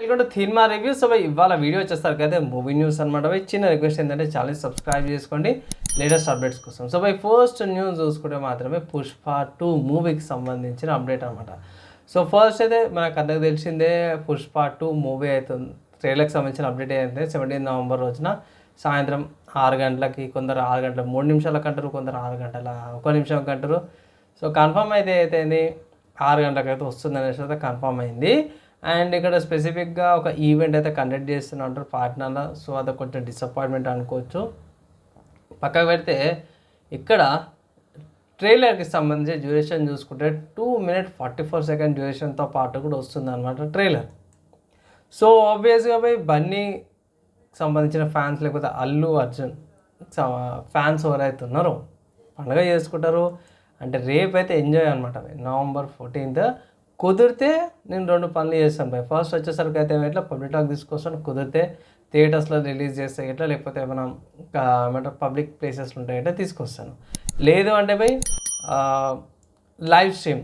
ఇటువంటి cinema reviews so ఇవాళ video వచ్చేసరికి అయితే మూవీ న్యూస్ అనమాట బై చిన్న రిక్వెస్ట్ ఏంటంటే ఛానల్ సబ్స్క్రైబ్ చేసుకోండి. లేటెస్ట్ అప్డేట్స్ కోసం. సో బై ఫస్ట్ న్యూస్ చూసుకుంటే మాత్రమే పుష్ప టూ మూవీకి సంబంధించిన అప్డేట్ అనమాట సో ఫస్ట్ అయితే మనకు అందరికి తెలిసిందే పుష్ప టూ మూవీ అవుతుంది ట్రైలర్కి సంబంధించిన అప్డేట్ ఏంటంటే సెవెంటీన్ నవంబర్ రోజున సాయంత్రం ఆరు గంటలకి కొందరు ఆరు గంటల మూడు నిమిషాలకు అంటారు కొందరు ఆరు గంటల ఒక నిమిషం అంటారు సో కన్ఫర్మ్ అయితే అయితే ఆరు గంటలకు అయితే వస్తుంది అనేసి అయితే కన్ఫర్మ్ అయింది. అండ్ ఇక్కడ స్పెసిఫిక్గా ఒక ఈవెంట్ అయితే కండక్ట్ చేస్తున్నారు అంటారు పాట్నాలో సో అది కొంచెం డిసప్పాయింట్మెంట్ అనుకోవచ్చు. పక్కకు పెడితే ఇక్కడ ట్రైలర్కి సంబంధించి డ్యూరేషన్ చూసుకుంటే two minute forty four second డ్యూరేషన్తో పాటు కూడా వస్తుంది అనమాట ట్రైలర్. సో ఆబ్వియస్గా పోయి బన్నీ సంబంధించిన ఫ్యాన్స్ లేకపోతే అల్లు అర్జున్ ఫ్యాన్స్ ఎవరైతే ఉన్నారో పండుగ చేసుకుంటారు. అంటే రేపు అయితే ఎంజాయ్ అనమాట నవంబర్ ఫోర్టీన్త్ కుదిరితే నేను రెండు పనులు చేస్తాను భయ్. ఫస్ట్ వచ్చేసరికి అయితే ఎట్లా పబ్లిక్ టాక్ తీసుకొస్తాను. కుదిరితే థియేటర్స్లో రిలీజ్ చేస్తే ఎట్లా లేకపోతే మనం ఏమంటారు పబ్లిక్ ప్లేసెస్లో ఉంటాయి ఎట్లా తీసుకొస్తాను. లేదు అంటే పోయి లైవ్ స్ట్రీమ్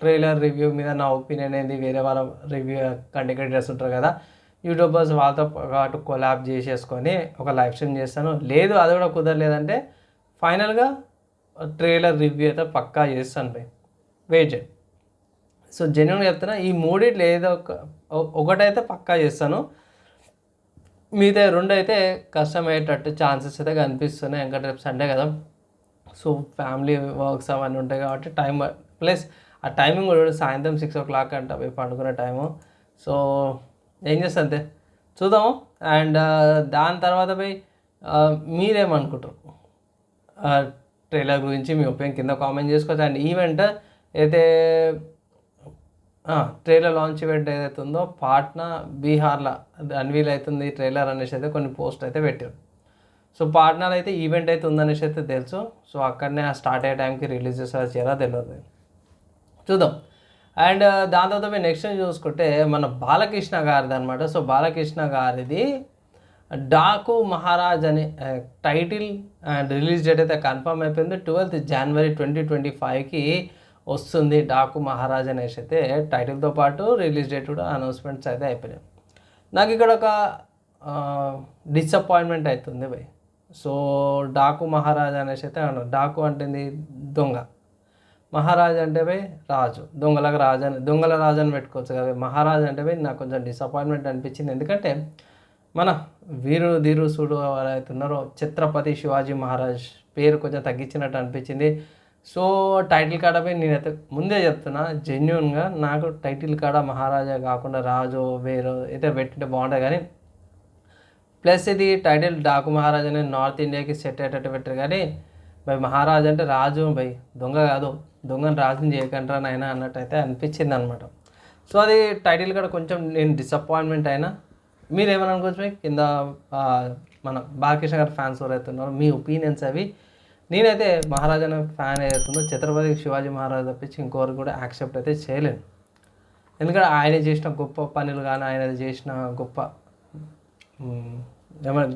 ట్రైలర్ రివ్యూ మీద నా ఒపీనియన్ ఏంది? వేరే వాళ్ళ రివ్యూ కంటెంట్ ఉంటారు కదా. యూట్యూబర్స్ వాళ్ళతో పాటు కొలాబ్ చేసేసుకొని ఒక లైవ్ స్ట్రీమ్ చేస్తాను. లేదు అది కూడా కుదరలేదంటే ఫైనల్గా ట్రైలర్ రివ్యూ అయితే పక్కా చేస్తాను భయ్. వెయిట్ చేయండి సో జెన్యున్గా చెప్తున్నా ఈ మూడిట్లో ఏదో ఒక ఒకటైతే పక్కా చేస్తాను. మిగతా రెండు అయితే కష్టమయ్యేటట్టు ఛాన్సెస్ అయితే కనిపిస్తున్నాయి. ఇంకా రేపు సండే కదా. సో ఫ్యామిలీ వర్క్స్ అవన్నీ ఉంటాయి కాబట్టి టైం ప్లస్ ఆ టైమింగ్ కూడా సాయంత్రం సిక్స్ ఓ క్లాక్ అంట పోయి పండుకునే టైము సో ఏం చేస్తా అంతే? చూద్దాము అండ్ uh, దాని తర్వాత పోయి uh, మీరేమనుకుంటారు? ట్రైలర్ గురించి మీ ఒపీనియన్ కింద కామెంట్ చేసుకోవచ్చు. అండ్ ఈవెంట్ అయితే ట్రైలర్ లాంచ్ ఈవెంట్ ఏదైతే ఉందో పాట్నా బీహార్లో అన్వీల్ అవుతుంది ట్రైలర్ అనేసి అయితే కొన్ని పోస్ట్ అయితే పెట్టారు. సో పాట్నాలో అయితే ఈవెంట్ అయితే ఉందనేసి అయితే తెలుసు. సో అక్కడనే స్టార్ట్ అయ్యే టైంకి రిలీజ్ చేస్తారో చేయరా తెలియదు చూద్దాం. అండ్ దాని తర్వాత మేము నెక్స్ట్ చూసుకుంటే మన బాలకృష్ణ గారిది అనమాట సో బాలకృష్ణ గారిది డాకు మహారాజ్ అనే టైటిల్ అండ్ రిలీజ్ డేట్ అయితే కన్ఫర్మ్ అయిపోయింది. ట్వెల్త్ జనవరి ట్వంటీ ట్వంటీ ఫైవ్కి వస్తుంది. డాకు మహారాజ్ అనేసి అయితే టైటిల్తో పాటు రిలీజ్ డేట్ కూడా అనౌన్స్మెంట్స్ అయితే అయిపోయినాయి. నాకు ఇక్కడ ఒక డిసప్పాయింట్మెంట్ అవుతుంది భయ్. సో డాకు మహారాజ్ అనేసి అయితే అన్నారు డాకు అంటేంది దొంగ. మహారాజ్ అంటే భయ్ రాజు. దొంగలకు రాజు అని దొంగల రాజు అని పెట్టుకోవచ్చు కదా మహారాజ్ అంటే పోయి నాకు కొంచెం డిసప్పాయింట్మెంట్ అనిపించింది. ఎందుకంటే మన వీరు ధీరు సూడు ఎవరైతే ఉన్నారో ఛత్రపతి శివాజీ మహారాజ్ పేరు కొంచెం తగ్గించినట్టు అనిపించింది. సో టైటిల్ కాడ పోయి నేనైతే ముందే చెప్తున్నా జెన్యున్గా నాకు టైటిల్ కాడ మహారాజా కాకుండా రాజు వేరు అయితే పెట్టింటే బాగుంటుంది కానీ ప్లస్ ఇది టైటిల్ డాకు మహారాజా అనేది నార్త్ ఇండియాకి సెట్ అయ్యేటట్టు పెట్టారు కానీ భయ్ మహారాజు అంటే రాజు భయ్ దొంగ కాదు దొంగని రాజుని చేయకంటారా నాయన అన్నట్టు అయితే అనిపించింది అనమాట సో అది టైటిల్ కూడా కొంచెం నేను డిసప్పాయింట్మెంట్ అయినా మీరు ఏమని అనుకోవచ్చు కింద మన బాలకృష్ణ గారి ఫ్యాన్స్ ఎవరైతే ఉన్నారో మీ ఒపీనియన్స్ అవి నేనైతే మహారాజాను ఫ్యాన్ ఏదైతుందో ఛత్రపతి శివాజీ మహారాజ్ తప్పించి ఇంకోరు కూడా యాక్సెప్ట్ అయితే చేయలేను. ఎందుకంటే ఆయన చేసిన గొప్ప పనులు కానీ ఆయన చేసిన గొప్ప ఏమైనా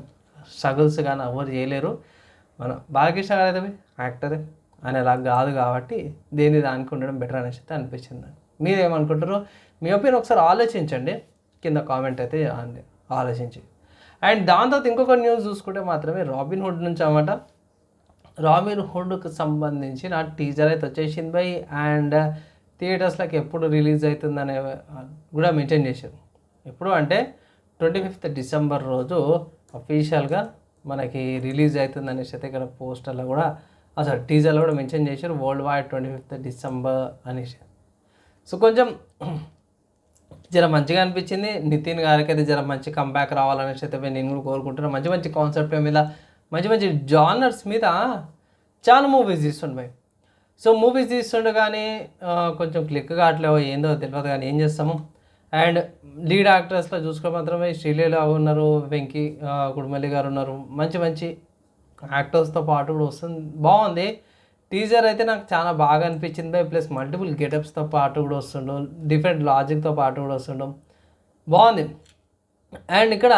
స్ట్రగుల్స్ కానీ ఎవరు చేయలేరు. మన బాలకృష్ణ గారు అయితే యాక్టరే ఆయన అలా కాదు కాబట్టి దేని దానికి ఉండడం బెటర్ అనేసి అయితే అనిపించింది మీరు మీరేమనుకుంటారో మీ ఒపీనియన్ ఒకసారి ఆలోచించండి. కింద కామెంట్ అయితే చేయండి, ఆలోచించి. అండ్ దాని తర్వాత ఇంకొక న్యూస్ చూసుకుంటే మాత్రమే రాబిన్ హుడ్ నుంచి అన్నమాట. రాబిన్ హుడ్కి సంబంధించి నా టీజర్ అయితే వచ్చేసింది బై అండ్ థియేటర్స్లోకి ఎప్పుడు రిలీజ్ అవుతుందనే కూడా మెన్షన్ చేశారు. ఎప్పుడు అంటే ట్వంటీ ఫిఫ్త్ డిసెంబర్ రోజు అఫీషియల్గా మనకి రిలీజ్ అవుతుంది అనేసి అయితే ఇక్కడ పోస్టర్లో కూడా అసలు టీజర్లో కూడా మెన్షన్ చేశారు worldwide twenty fifth December అనేసి. సో కొంచెం జర మంచిగా అనిపించింది. నితిన్ గారికి అయితే జర మంచి కంబ్యాక్ రావాలనేసి అయితే నేను కూడా కోరుకుంటున్నాను మంచి మంచి కాన్సెప్ట్ మీద మంచి మంచి జానర్స్ మీద చాలా మూవీస్ తీస్తుండే. భయ్ సో మూవీస్ తీస్తుండగానే కానీ కొంచెం క్లిక్ కావట్లేవు ఏందో తెలియదు కానీ ఏం చేస్తాము అండ్ లీడ్ యాక్టర్స్లో చూసుకుని మాత్రమే శ్రీలీల ఉన్నారు వెంకీ గుడిమల్లి కుడుమల్లి గారు ఉన్నారు. మంచి మంచి యాక్టర్స్తో పాటు కూడా వస్తుంది. బాగుంది. టీజర్ అయితే నాకు చాలా బాగా అనిపించింది ప్లస్ మల్టిపుల్ గెటప్స్తో పాటు కూడా వస్తుండు. డిఫరెంట్ లాజిక్తో పాటు కూడా వస్తుండు. బాగుంది. అండ్ ఇక్కడ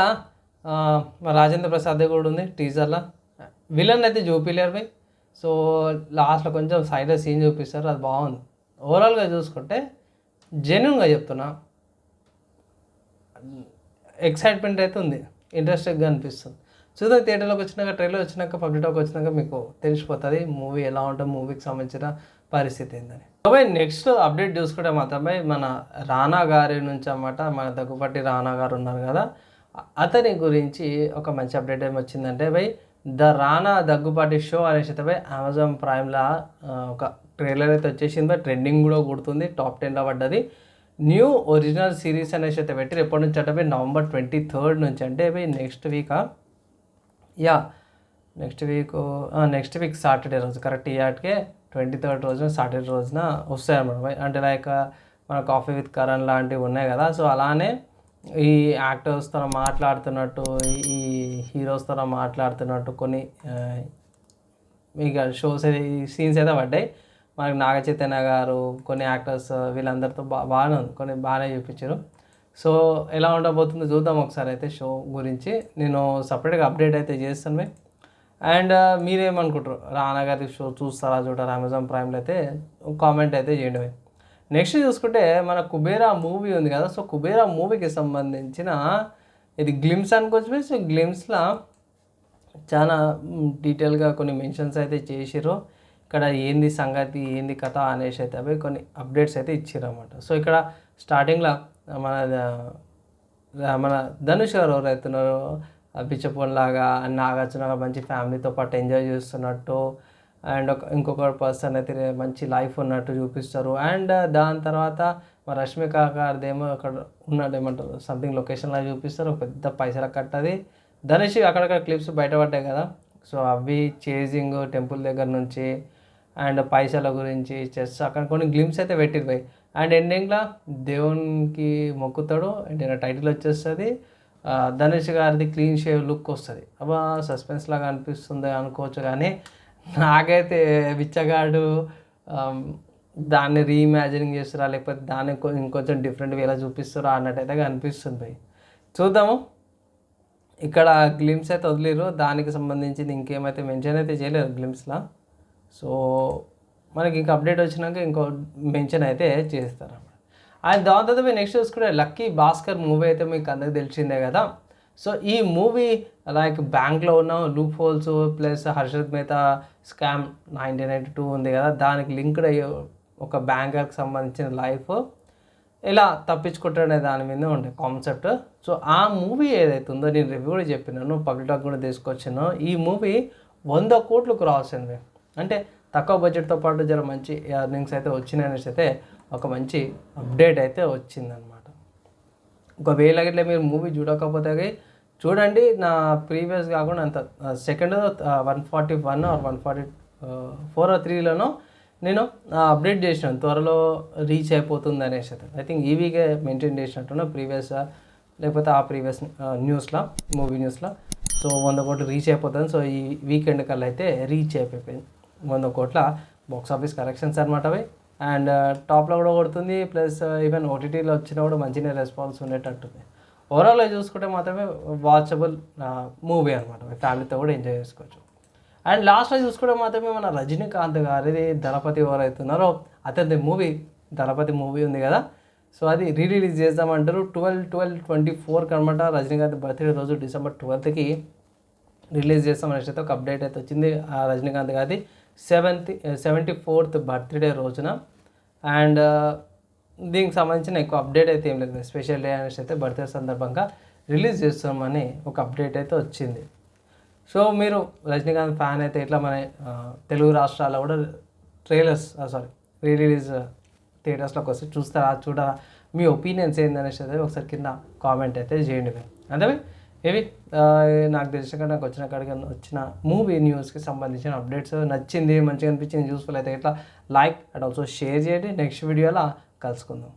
రాజేంద్ర ప్రసాద్ కూడా ఉంది టీజర్లో. విలన్ అయితే చూపించలేరు బై సో లాస్ట్లో కొంచెం సైడ్లో సీన్ చూపిస్తారు అది బాగుంది. ఓవరాల్గా చూసుకుంటే జెన్యున్గా చెప్తున్నా ఎక్సైట్మెంట్ అయితే ఉంది. ఇంట్రెస్టింగ్గా అనిపిస్తుంది. చూద్దాం థియేటర్లోకి వచ్చినాక ట్రైలర్ వచ్చినాక పబ్లిక్ టాక్ వచ్చినాక మీకు తెలిసిపోతుంది మూవీ ఎలా ఉంటుంది మూవీకి సంబంధించిన పరిస్థితి ఏందని. బాబాయ్ నెక్స్ట్ అప్డేట్ చూసుకుంటే మాత్రమే మన రానా గారి నుంచి అన్నమాట మన దగ్గుపట్టి రానా గారు ఉన్నారు కదా అతని గురించి ఒక మంచి అప్డేట్ ఏమి వచ్చిందంటే by the Rana Daggubati show అనేసి అయితే బై అమెజాన్ ప్రైమ్లో ఒక ట్రైలర్ అయితే వచ్చేసింది ట్రెండింగ్ కూడా కొడుతుంది టాప్ టెన్లో పడ్డది. న్యూ ఒరిజినల్ సిరీస్ అనేసి అయితే పెట్టి ఎప్పటి నుంచి అంటే నవంబర్ ట్వంటీ థర్డ్ నుంచి అంటే బై నెక్స్ట్ వీకా yeah next week next week Saturday రోజు కరెక్ట్ ఈ ఆటకే ట్వంటీ థర్డ్ రోజున సాటర్డే రోజున వస్తాయి అన్నమాట అంటే లైక్ మన కాఫీ విత్ కరణ్ లాంటివి ఉన్నాయి కదా సో అలానే ఈ యాక్టర్స్తో మాట్లాడుతున్నట్టు ఈ హీరోస్తో మాట్లాడుతున్నట్టు కొన్ని ఇక షోస్ అయితే ఈ సీన్స్ అయితే పడ్డాయి. మనకి నాగ చైతన్య గారు కొన్ని యాక్టర్స్ వీళ్ళందరితో బా బాగానే ఉంది కొన్ని బాగానే చూపించారు. సో ఎలా ఉండబోతుందో చూద్దాం ఒకసారి అయితే షో గురించి. నేను సపరేట్గా అప్డేట్ అయితే చేస్తాను. అండ్ మీరేమనుకుంటారు? రానా గారి షో చూస్తారా చూడారా అమెజాన్ ప్రైమ్లో అయితే కామెంట్ అయితే చేయండి. నెక్స్ట్ చూసుకుంటే మన కుబేరా మూవీ ఉంది కదా. సో కుబేరా మూవీకి సంబంధించిన ఇది గ్లిమ్స్ అనుకోవచ్చు సో గ్లిమ్స్లో చాలా డీటెయిల్గా కొన్ని మెన్షన్స్ అయితే చేసిర్రు. ఇక్కడ ఏంది సంగతి ఏంది కథ అనేసి అయితే అవి కొన్ని అప్డేట్స్ అయితే ఇచ్చారు అనమాట సో ఇక్కడ స్టార్టింగ్లో మన మన ధనుష్ గారు ఎవరైతున్నారో పిచ్చపోన్ లాగా నాగార్జున మంచి ఫ్యామిలీతో పాటు ఎంజాయ్ చేస్తున్నట్టు అండ్ ఒక ఇంకొక పర్సన్ అయితే మంచి లైఫ్ ఉన్నట్టు చూపిస్తారు. అండ్ uh, దాని తర్వాత మా రష్మిక గారిదేమో అక్కడ ఉన్నాడు ఏమంటారు సంథింగ్ లొకేషన్లా చూపిస్తారు ఒక పెద్ద పైసల కట్టది. ధనుష్ అక్కడక్కడ క్లిప్స్ బయటపడ్డాయి కదా. సో అవి చేజింగ్ టెంపుల్ దగ్గర నుంచి అండ్ పైసల గురించి చెస్ అక్కడ కొన్ని గ్లిమ్స్ అయితే పెట్టిరు అండ్ ఎండింగ్లో దేవునికి మొక్కుతాడు అండ్ టైటిల్ వచ్చేస్తుంది ధనుష్ గారిది క్లీన్ షేవ్ లుక్ వస్తుంది. అబ్బా సస్పెన్స్ లాగా అనిపిస్తుంది అనుకోవచ్చు కానీ నాకైతే బిచ్చగాడు దాన్ని రీఇమాజినింగ్ చేస్తారా లేకపోతే దాన్ని ఇంకొంచెం డిఫరెంట్ వేలా చూపిస్తారా అన్నట్టయితే అనిపిస్తుంది చూద్దాము. ఇక్కడ గ్లిమ్స్ అయితే వదిలేరు. దానికి సంబంధించింది ఇంకేమైతే మెన్షన్ అయితే చేయలేరు గ్లిమ్స్లో సో మనకి ఇంకా అప్డేట్ వచ్చినాక ఇంకో మెన్షన్ అయితే చేస్తారు అన్నమాట అండ్ దాని తర్వాత మీరు నెక్స్ట్ చూసుకుంటే లక్కీ భాస్కర్ మూవీ అయితే మీకు అందరికి తెలిసిందే కదా. సో ఈ మూవీ లైక్ బ్యాంక్లో ఉన్న loopholes plus Harshad Mehta scam nineteen ninety two ఉంది కదా దానికి లింక్డ్ అయ్యే ఒక బ్యాంకర్కి సంబంధించిన లైఫ్ ఇలా తప్పించుకుంటాడనే దాని మీద ఉండే కాన్సెప్ట్ సో ఆ మూవీ ఏదైతే ఉందో నేను రివ్యూ కూడా చెప్పినాను పబ్లిక్ టాక్ కూడా తీసుకొచ్చాను. ఈ మూవీ వంద కోట్లు క్రాస్ అయింది అంటే తక్కువ బడ్జెట్తో పాటు జర మంచి ఎర్నింగ్స్ అయితే వచ్చినాయి అనేసి అయితే ఒక మంచి అప్డేట్ అయితే వచ్చిందనమాట ఒకవేళ ఇట్లా మీరు మూవీ చూడకపోతే చూడండి నా ప్రీవియస్ కాకుండా అంత second one forty one or one forty four or త్రీలోనో నేను అప్డేట్ చేసినాను. త్వరలో రీచ్ అయిపోతుంది అనేసి ఐ థింక్ ఈ వీకే మెయింటైన్ చేసినట్టున్నా ప్రీవియస్ లేకపోతే ఆ ప్రీవియస్ న్యూస్లో మూవీ న్యూస్లో సో వంద కోట్లు రీచ్ అయిపోతుంది. సో ఈ వీకెండ్ కల్లా అయితే రీచ్ అయిపోయింది. వంద కోట్ల బాక్స్ ఆఫీస్ కలెక్షన్స్ అనమాట అవి. అండ్ టాప్లో కూడా కొడుతుంది ప్లస్ ఈవెన్ ఓటీటీలో వచ్చినా కూడా మంచిగా రెస్పాన్స్ ఉండేటట్టుంది. ఓవరాల్గా చూసుకుంటే మాత్రమే వాచబుల్ మూవీ అనమాట ఫ్యామిలీతో కూడా ఎంజాయ్ చేసుకోవచ్చు. అండ్ లాస్ట్లో చూసుకుంటే మాత్రమే మన రజనీకాంత్ గారిది దళపతి ఎవరైతున్నారో అతని మూవీ దళపతి మూవీ ఉంది కదా. సో అది రీరిలీజ్ చేద్దామంటారు. ట్వెల్వ్ ట్వెల్వ్ ట్వంటీ ఫోర్కి అనమాట రజనీకాంత్ బర్త్డే రోజు డిసెంబర్ ట్వెల్త్కి రిలీజ్ చేస్తామనేసి అయితే ఒక అప్డేట్ అయితే వచ్చింది ఆ రజనీకాంత్ గారిది. సెవెంత్ సెవెంటీ ఫోర్త్ బర్త్డే రోజున. అండ్ దీనికి సంబంధించిన ఎక్కువ అప్డేట్ అయితే ఏం లేదు. స్పెషల్ డే అనేసి అయితే బర్త్డే సందర్భంగా రిలీజ్ చేస్తామని ఒక అప్డేట్ అయితే వచ్చింది. సో మీరు రజనీకాంత్ ఫ్యాన్ అయితే ఇట్లా మన తెలుగు రాష్ట్రాల్లో కూడా ట్రైలర్స్ సారీ రీ రిలీజ్ థియేటర్స్లోకి వస్తే చూస్తారా చూడరా మీ ఒపీనియన్స్ ఏందనేసి అయితే ఒకసారి కింద కామెంట్ అయితే చేయండి అంతే ఇవి నాకు తెలిసిన నాకు వచ్చిన కాడికి వచ్చిన మూవీ న్యూస్కి సంబంధించిన అప్డేట్స్ నచ్చింది మంచిగా అనిపించింది యూస్ఫుల్ అయితే ఇట్లా లైక్ అండ్ ఆల్సో షేర్ చేయండి. నెక్స్ట్ వీడియోలో కలుసుకుందాం.